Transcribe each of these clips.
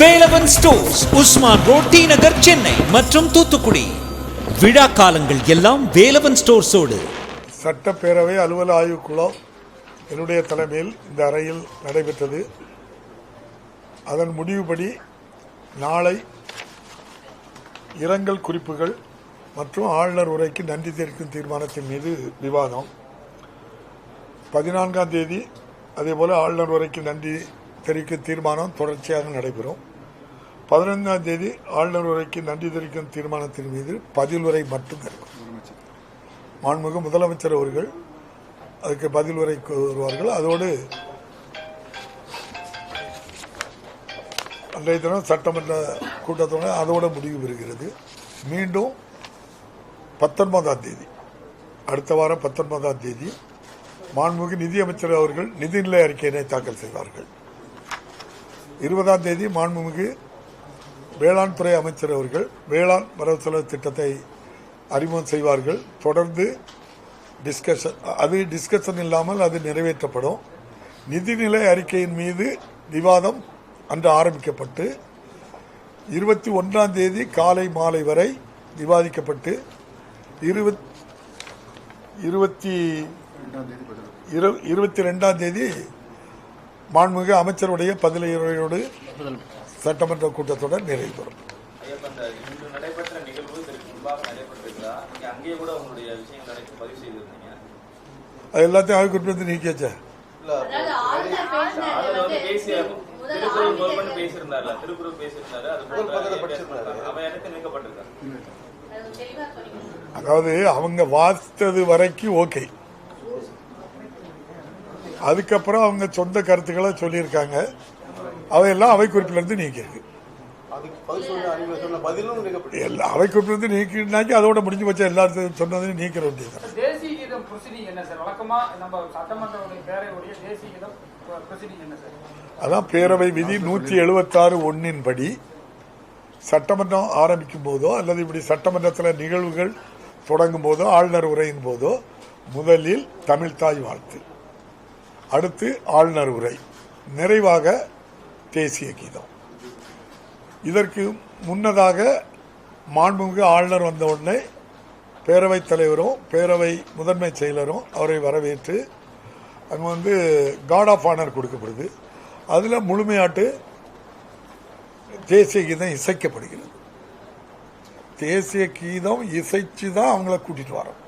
Velavan stores Usman road T Nagar Chennai மற்றும் தூத்துக்குடி. விழா காலங்கள் எல்லாம் வேலவன் ஸ்டோர்ஸோடு. சட்டப்பேரவை அலுவல் ஆய்வுக்குழு என்னுடைய தலைமையில் இந்த அறையில் நடைபெற்றது. அதன் முடிவுபடி நாளை இரங்கல் குறிப்புகள் மற்றும் ஆளுநர் உரைக்கு நன்றி தெரிவிக்கும் தீர்மானத்தின் மீது விவாதம். பதினான்காம் தேதி அதேபோல ஆளுநர் உரைக்கு நன்றி தெரிவிக்கும் தீர்மானம் தொடர்ச்சியாக நடைபெறும். பதினைந்தாம் தேதி ஆளுநர் உரைக்கு நன்றி தெரிவிக்கும் தீர்மானத்தின் மீது பதில் உரை மட்டும் இருக்கும் மாண்புமிகு முதலமைச்சர் அவர்கள் அதுக்கு பதில் உரை வருவார்கள் அதோடு அன்றைய தினம் சட்டமன்ற கூட்டத்தோடு அதோடு முடிவு பெறுகிறது. மீண்டும் பத்தொன்பதாம் தேதி அடுத்த வாரம் பத்தொன்பதாம் தேதி மாண்புமிகு நிதியமைச்சர் அவர்கள் நிதிநிலை அறிக்கையினை தாக்கல் செய்வார்கள். இருபதாம் தேதி மாண்புமிகு வேளாண் துறை அமைச்சர் அவர்கள் வேளாண் வரவு செலவு திட்டத்தை அறிமுகம் செய்வார்கள். தொடர்ந்து டிஸ்கஷன் அது டிஸ்கஷன் இல்லாமல் அது நிறைவேற்றப்படும். நிதிநிலை அறிக்கையின் மீது விவாதம் அன்று ஆரம்பிக்கப்பட்டு இருபத்தி ஒன்றாம் தேதி காலை மாலை வரை விவாதிக்கப்பட்டு இருபத் இருபத்தி இரு- இருபத்தி ரெண்டாம் தேதி மாண்புமிகு அமைச்சருடைய பதிலுரையோடு சட்டமன்ற கூட்டத்தொடர் நிறைவு பெறும். ஐயப்ப இந்த இன்று நடைபெற்ற நிகழ்வு இதற்கு முன்பாக நடைபெற்றிருக்கிறதா? நீங்க அங்கேயே கூட உங்களுடைய விஷயங்கள் நடத்தி பதிவு செய்திருந்தீங்க. அது எல்லாத்தையும் ஆய்வு வந்து நீக்கியாச்சே? அதுல வந்து சொல்லிக்கணும் அதாவது அவங்க வாசித்தது வரைக்கும் ஓகே. அதுக்கப்புறம் அவங்க சொந்த கருத்துக்களை சொல்லியிருக்காங்க. அவையெல்லாம் அவை குறிப்பிலிருந்து நீக்கியிருக்கு. அதுக்கு பதில் சொன்ன அறிவுரை சொன்ன பதிலும் நீக்கப்பட்டு எல்லா அவை குறிப்பிலிருந்து நீக்கினாக்கி அதோட முடிஞ்சு போச்சு. எல்லாத்தையும் சொன்னதையும் நீக்கிற வேண்டியது அதான் பேரவை விதி நூற்றி எழுபத்தாறு ஒன்னின் படி சட்டமன்றம் ஆரம்பிக்கும் போதோ அல்லது இப்படி சட்டமன்றத்தில் நிகழ்வுகள் தொடங்கும் போதோ ஆளுநர் உரையின் போதோ முதலில் தமிழ்தாய் வாழ்த்து. அடுத்து ஆளுநர் உரை. நிறைவாக தேசிய கீதம். இதற்கு முன்னதாக மாண்புமிகு ஆளுநர் வந்த உடனே பேரவைத் தலைவரும் பேரவை முதன்மை செயலரும் அவரை வரவேற்று அங்கே வந்து கார்ட் ஆஃப் ஆனர் கொடுக்கப்படுது. அதில் முழுமையாட்டு தேசிய கீதம் இசைக்கப்படுகிறது. தேசிய கீதம் இசைச்சு தான் அவங்கள கூட்டிகிட்டு வரோம்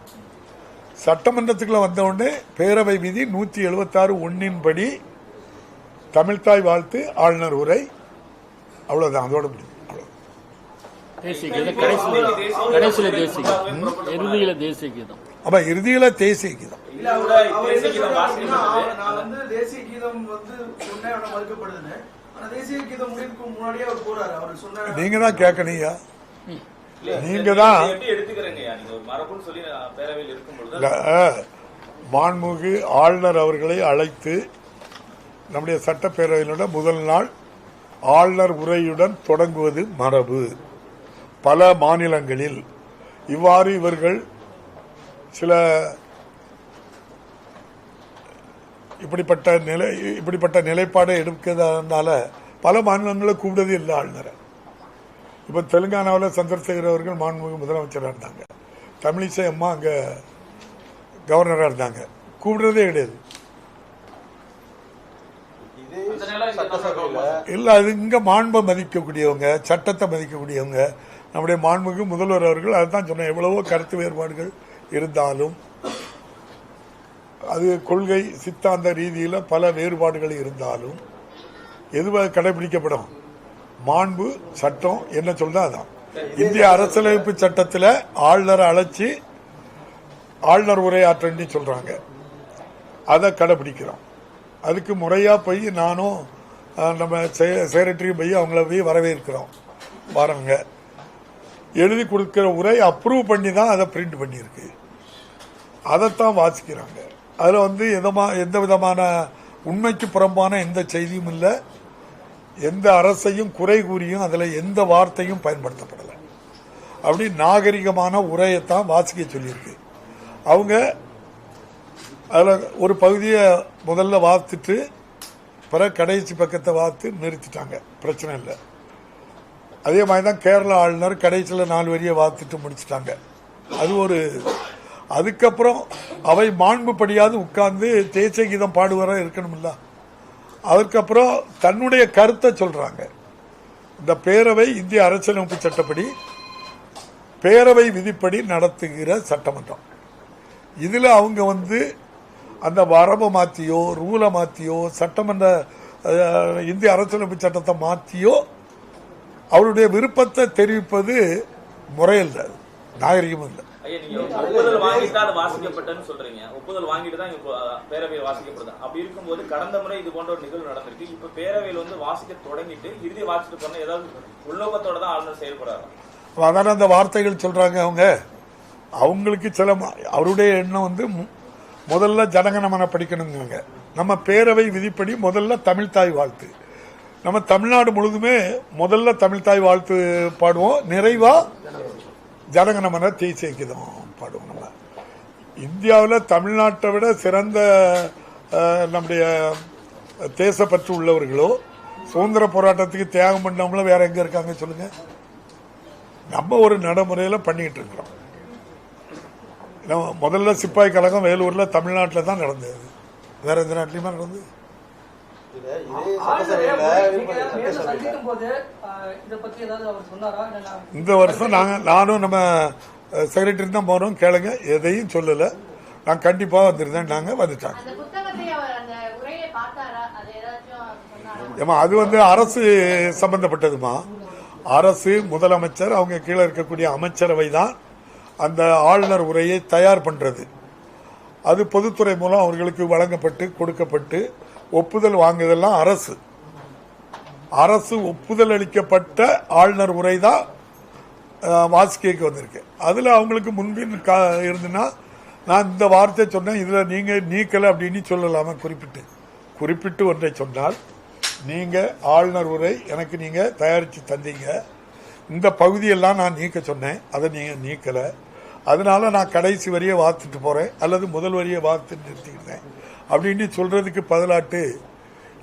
சட்டமன்றத்துக்குள்ள வந்த உடனே பேரவை விதி நூற்றி எழுபத்தாறு ஒன்னின் படி தமிழ்தாய் வாழ்த்து ஆளுநர் உரை. அவ்வளவுதான் அதோட முடியும் அப்ப இறுதியில தேசிய கீதம் நீங்க தான் இல்ல, நீங்க தான் மாண்புமிகு ஆளுநர் அவர்களை அழைத்து நம்முடைய சட்டப்பேரவையினோட முதல் நாள் ஆளுநர் உரையுடன் தொடங்குவது மரபு. பல மாநிலங்களில் இவ்வாறு இவர்கள் சில இப்படிப்பட்ட நிலை இப்படிப்பட்ட நிலைப்பாடை எடுக்கிறதுனால பல மாநிலங்களை கூப்பிட்டதே இல்லை ஆளுநரை. இப்போ தெலுங்கானாவில் சந்திரசேகர் அவர்கள் மாண்புமிகு முதலமைச்சராக இருந்தாங்க. தமிழிசை அம்மா அங்கே கவர்னராக இருந்தாங்க. கூப்பிடுறதே கிடையாது. இல்லை அது இங்கே மாண்பை மதிக்கக்கூடியவங்க சட்டத்தை மதிக்கக்கூடியவங்க நம்முடைய மாண்புமிகு முதல்வர் அவர்கள் அதுதான் சொன்னேன். எவ்வளவோ கருத்து வேறுபாடுகள் இருந்தாலும் அது கொள்கை சித்தாந்த ரீதியில் பல வேறுபாடுகள் இருந்தாலும் எதுவாக கடைபிடிக்கப்படும். மாண்பு சட்டம் என்ன சொல்றதோ அதான். இந்திய அரசியலமைப்பு சட்டத்தில் ஆளுநரை அழைச்சி ஆளுநர் உரையாற்றன்னு சொல்றாங்க. அதை கடைபிடிக்கிறோம். அதுக்கு முறையா போய் நானும் நம்ம செக்ரட்டரியும் போய் அவங்கள போய் வரவேற்கிறோம். வராங்க எழுதி கொடுக்கிற உரை அப்ரூவ் பண்ணி தான் அதை பிரிண்ட் பண்ணியிருக்கு. அதைத்தான் வாசிக்கிறாங்க. அதில் வந்து எதமா எந்த விதமான உண்மைக்கு புறம்பான எந்த செய்தியும் இல்லை. எந்த அரசையும் குறை கூறியும் அதில் எந்த வார்த்தையும் பயன்படுத்தப்படலை. அப்படி நாகரிகமான உரையைத்தான் வாசிக்க சொல்லியிருக்கு. அவங்க அதில் ஒரு பகுதியை முதல்ல வாத்துட்டு பிறகு கடைசி பக்கத்தை வாத்து நிறுத்திட்டாங்க. பிரச்சனை இல்லை. அதே மாதிரி தான் கேரளா ஆளுநர் கடைசியில் நாலு வரியை வாத்துட்டு முடிச்சிட்டாங்க. அது ஒரு அதுக்கப்புறம் அவை மாண்புப்படியாவது உட்கார்ந்து தேசிய கீதம் பாடுவர இருக்கணும்ல? அதுக்கப்புறம் தன்னுடைய கருத்தை சொல்றாங்க. இந்த பேரவை இந்திய அரசியலமைப்பு சட்டப்படி பேரவை விதிப்படி நடத்துகிற சட்டமன்றம். இதில் அவங்க வந்து அந்த வரம்பை மாற்றியோ ரூலை மாற்றியோ சட்டமன்ற இந்திய அரசியலமைப்பு சட்டத்தை மாற்றியோ அவருடைய விருப்பத்தை தெரிவிப்பது முறையில்லை நாகரிகமும் இல்லை. ஒப்புதல் வாங்கிட்டு தான் அது வாசிக்கப்பட்டன்னு சொல்றீங்க. ஒப்புதல் வாங்கிட்டு தான் இப்போ பேரவையில் வாசிக்கப்படுது. அப்படி இருக்கும்போது கடந்த முறை இது போன்ற ஒரு நிகழ்வு நடந்திருக்கு. இப்ப பேரவையில் வந்து வாசிக்க தொடங்கிட்டு இறுதி வாசிட்டு போன ஏதாவது உள்நோக்கத்தோட தான் ஆளுநர் செயல்படுறாரு. அதான அந்த வார்த்தைகள் சொல்றாங்க அவங்க? அவங்களுக்கு சில அவருடைய எண்ணம் வந்து முதல்ல ஜனகணமன படிக்கணுங்க நம்ம பேரவை விதிப்படி முதல்ல தமிழ்தாய் வாழ்த்து. நம்ம தமிழ்நாடு முழுதுமே முதல்ல தமிழ்தாய் வாழ்த்து பாடுவோம். நிறைவா ஜனகணமன தேசிய கீதம் பாடுவோம் நம்ம. இந்தியாவில் தமிழ்நாட்டை விட சிறந்த நம்முடைய தேசப்பற்று உள்ளவர்களோ சுதந்திர போராட்டத்துக்கு தியாகம் பண்ணவங்களும் வேற எங்க இருக்காங்க சொல்லுங்க. நம்ம ஒரு நடைமுறையில பண்ணிட்டு இருக்கிறோம். முதல்ல சிப்பாய் கழகம் வேலூர்ல தமிழ்நாட்டில் தான் நடந்தது. வேற எந்த நாட்டிலையுமே நடந்தது? இந்த வருஷம் நாங்க நானும் நம்ம செக்ரட்டரி தான் போறோம். கேளுங்க. எதையும் சொல்லல. நான் கண்டிப்பா வந்திருந்தேன் நாங்க வந்துட்டாங்க அந்த புத்தகத்தை அவர் அந்த உரையை பார்த்தாரா? அது ஏதாச்சும் சொன்னாரா? ஏமா அது வந்து அரசு சம்பந்தப்பட்டதுமா அரசு முதலமைச்சர் அவங்க கீழே இருக்கக்கூடிய அமைச்சரவை தான் அந்த ஆளுநர் உரையை தயார் பண்றது. அது பொதுத்துறை மூலம் அவர்களுக்கு வழங்கப்பட்டு கொடுக்கப்பட்டு ஒப்புதல் வாங்குதெல்லாம் அரசு. அரசு ஒப்புதல் அளிக்கப்பட்ட ஆளுநர் உரை தான் வாசிக்கைக்கு வந்திருக்கு. அதில் அவங்களுக்கு முன்பின் கா இருந்துன்னா நான் இந்த வார்த்தை சொன்னேன் இதில் நீங்கள் நீக்கலை அப்படின்னு சொல்லலாமா குறிப்பிட்டு. குறிப்பிட்டு ஒன்றை சொன்னால் நீங்கள் ஆளுநர் உரை எனக்கு நீங்கள் தயாரித்து தந்தீங்க. இந்த பகுதியெல்லாம் நான் நீக்க சொன்னேன் அதை நீங்கள் நீக்கலை. அதனால நான் கடைசி வரியை வாத்துட்டு போகிறேன் அல்லது முதல் வரியை வாத்துட்டு நிறுத்திக்கிறேன். அப்படின்னு சொல்கிறதுக்கு பதிலாட்டு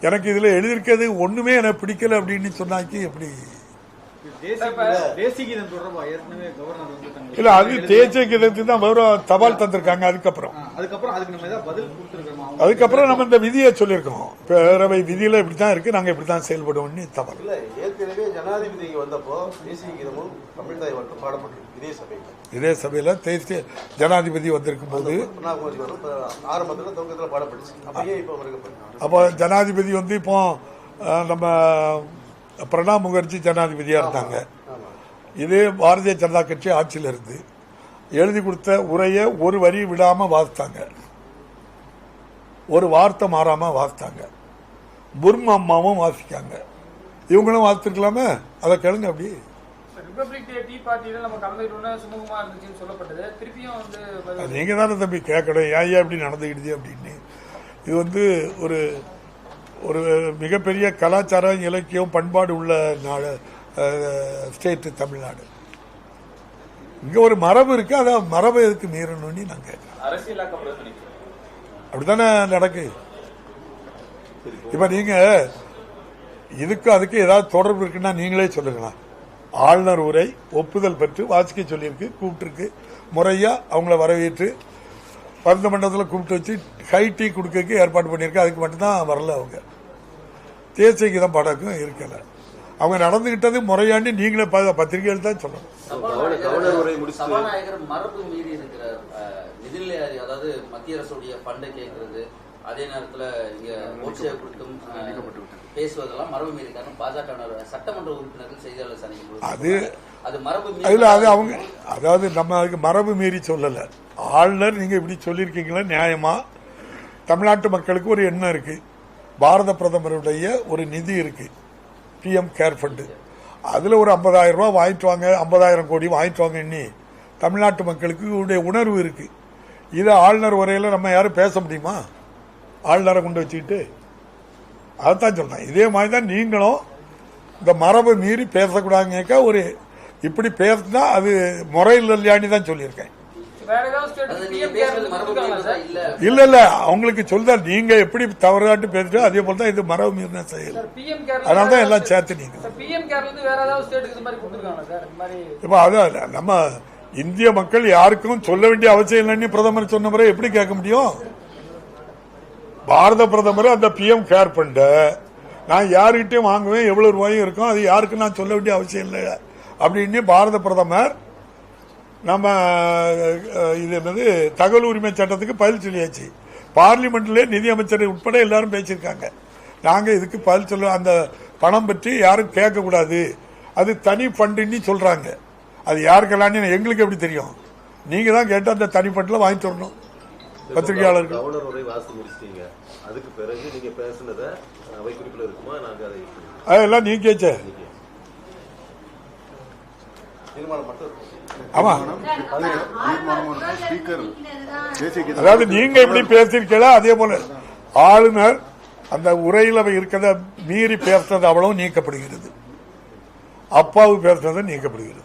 எனக்கு இதில் எழுதியிருக்கிறது ஒன்றுமே எனக்கு பிடிக்கல அப்படின்னு சொன்னாக்கி எப்படி இல்ல அது தேசிய கீதத்துக்கு தான் தபால் தந்திருக்காங்க அதுக்கப்புறம். அதுக்கப்புறம் அதுக்கு நம்ம இந்த விதியை சொல்லியிருக்கோம். பேரவை விதியில இப்படித்தான் இருக்கு நாங்க இப்படித்தான் செயல்படுவோம்னு தபால். இல்ல ஏற்கனவே ஜனாதிபதி இங்க வந்தப்போ தேசிய கீதமும் தமிழ்தாய் மட்டும் பாடப்பட்டிருக்கு இதே சபையில். இதே சபையில தேசிய ஜனாதிபதி வந்திருக்கும் போது வரும் ஆரம்பத்துல துவக்கத்துல பாடப்பட்டுச்சு. அப்போ ஜனாதிபதி வந்து இப்போ நம்ம பிரணாப் முகர்ஜி ஜனாதிபதியா இருந்தாங்க. இதே பாரதிய ஜனதா கட்சி ஆட்சியில் இருந்து எழுதி கொடுத்த உரையை ஒரு வரி விடாம வாசித்தாங்க. ஒரு வார்த்தை மாறாம வாசித்தாங்க. புர்மா அம்மாவும் வாசிக்காங்க. இவங்களும் வாசித்திருக்கலாமே? அதை கேளுங்க அப்படி. நீங்க தானே தம்பி கேட்கணும். ஏன் ஏன் இப்படி நடந்துக்கிடுது அப்படின்னு. இது வந்து ஒரு ஒரு மிகப்பெரிய கலாச்சாரம் இலக்கியம் பண்பாடு உள்ள நாடு ஸ்டேட்டு தமிழ்நாடு. இங்க ஒரு மரபு இருக்கு அதை மரபை எதுக்கு மீறணும்னு நான் கேட்கிறேன் அப்படித்தானே நடக்கு? இப்ப நீங்க இதுக்கு அதுக்கு ஏதாவது தொடர்பு இருக்குன்னா நீங்களே சொல்லுங்களா ஆளுநர் உரை ஒப்புதல் பெற்று வாசிக்க சொல்லியிருக்கு கூப்பிட்டுருக்கு முறையா அவங்கள வரவேற்று பரந்த மண்டலத்தில் கூப்பிட்டு வச்சு ஹை டீ கொடுக்கறதுக்கு ஏற்பாடு பண்ணியிருக்கு அதுக்கு மட்டும்தான் வரல அவங்க. தேசிய கீதம் பாடக்கும் இருக்கல. அவங்க நடந்துகிட்டது முறையாண்டி நீங்களே ப- பத்திரிகைகள் தான் சொல்லணும். மத்திய அரசுடைய ஃபண்டை கேட்கறது அதே நேரத்துல இங்க ஓட்சியை கொடுத்தும் அஹ், பேசுவதெல்லாம் மரபு மீறி காரணம் பாஜக சட்டமன்ற உறுப்பினர்கள் செய்தியாளர் சந்திக்கும் போது அது அது மரபு அதுல அது அவங்க அதாவது நம்ம அதுக்கு மரபு மீறி சொல்லல. ஆளுநர் நீங்க இப்படி சொல்லியிருக்கீங்களா? நியாயமா? தமிழ்நாட்டு மக்களுக்கு ஒரு எண்ணம் இருக்கு. பாரத பிரதமருடைய ஒரு நிதி இருக்கு. PM care fund. அதுல ஒரு ஐம்பதாயிரம் ரூபா வாங்கிட்டு வாங்க ஐம்பதாயிரம் கோடி வாங்கிட்டு வாங்க எண்ணி தமிழ்நாட்டு மக்களுக்கு உடைய உணர்வு இருக்கு. இதை ஆளுநர் உரையில நம்ம யாரும் பேச முடியுமா? ஆளுநரை கொண்டு வச்சுக்கிட்டு. அதைத்தான் சொல்றேன். இதே மாதிரி தான் நீங்களும் இந்த மரபை மீறி பேசக்கூடாதுங்க ஒரு இப்படி பேசினா அது முறையில் இல்லையான்னு தான் சொல்லியிருக்கேன். இல்ல. இல்ல இல்ல. அவங்களுக்கு சொல்ல நீங்க எப்படி தவறாட்டு பேசுறோ அதே போல தான் இது மரபு மீறின செயல். சார் பிஎம் கேர்ல அதனால தான் எல்லாம் சேர்த்து நீங்க. சார் பிஎம் கேர்ல இருந்து வேற ஏதாவது ஸ்டேட்டுக்கு இது மாதிரி கொடுத்துருக்காங்களா சார்? இந்த மாதிரி இப்போ அதான் நம்ம இந்திய மக்கள் யாருக்கும் சொல்ல வேண்டிய அவசியம் இல்லைன்னு பிரதமர் சொன்ன முறை எப்படி கேட்க முடியும்? பாரத பிரதமர் அந்த பிஎம் கேர் ஃபண்ட நான் யாருக்கிட்டையும் வாங்குவேன். எவ்வளவு ரூபாயும் இருக்கும். அது யாருக்கும் நான் சொல்ல வேண்டிய அவசியம் இல்லை. அப்படின்னு பாரத பிரதமர் நம்ம இது என்னது தகவல் உரிமை சட்டத்துக்கு பதில் சொல்லியாச்சு. பார்லிமெண்ட்ல நிதி அமைச்சர் உட்பட எல்லாரும் பேசியிருக்காங்க. நாங்க இதுக்கு பதில் சொல்ல அந்த பணம் பற்றி யாரும் கேட்கக்கூடாது. அது தனி ஃபண்டுன்னு சொல்றாங்க. அது யாருக்கெல்லாம் எங்களுக்கு எப்படி தெரியும்? நீங்க தான் கேட்டு அந்த தனி ஃபண்டில் வாங்கி தரணும். பத்திரிகையாளர்கள். அதுக்கு பிறகு பேசுனத அதெல்லாம் நீ கேச்ச. ஆமா. அதாவது நீங்க எப்படி பேசியிருக்கீங்களோ? அதே போல ஆளுநர் அந்த உரையில் இருக்கிறத மீறி பேசுறது அவ்வளவு நீக்கப்படுகிறது. அப்பாவு பேசுறது நீக்கப்படுகிறது.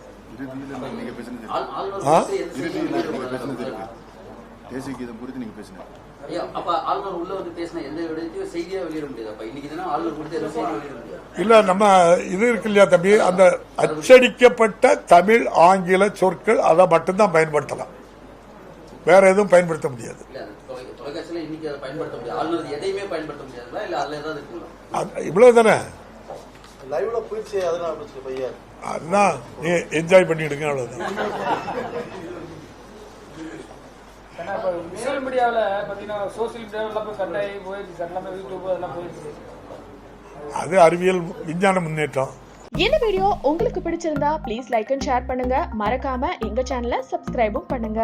அப்ப ஆளுநர் உள்ள வந்து பேசின எந்த இடத்தையும் செய்தியா வெளியிட முடியாது? அப்ப இன்னைக்கு தினம் ஆளுநர் கொடுத்து எந்த செய்தியும் வெளியிட முடியாது? இல்ல நம்ம இது இருக்கு இல்லையா தம்பி? அந்த அச்சடிக்கப்பட்ட தமிழ் ஆங்கில சொற்கள் அதை மட்டும்தான் பயன்படுத்தலாம். வேற எதுவும் பயன்படுத்த முடியாது. இல்ல அது தொலை- தொலைக்காட்சியில இன்னைக்கு அதை பயன்படுத்த முடியாது. ஆளுநர் எதையுமே பயன்படுத்த முடியாதுங்களா இல்ல அதுல ஏதாவது இருக்குங்களா அது- இவ்வளவு தானே? அதுதான் நீ என்ஜாய் பண்ணிடுங்க அவ்வளவுதான். விஷுவல் மீடியாவில் பார்த்தீங்கன்னா சோசியல் மீடியாவில் எல்லாம் போய் கட்டாயி போயிடுச்சு சார் எல்லாமே யூடியூப் அதெல்லாம் போயிடுச்சு அது அறிவியல் விஞ்ஞான முன்னேற்றம். இந்த வீடியோ உங்களுக்கு பிடிச்சிருந்தா ப்ளீஸ் லைக் அண்ட் ஷேர் பண்ணுங்க. மறக்காம எங்க சேனலை சப்ஸ்கிரைபும் பண்ணுங்க.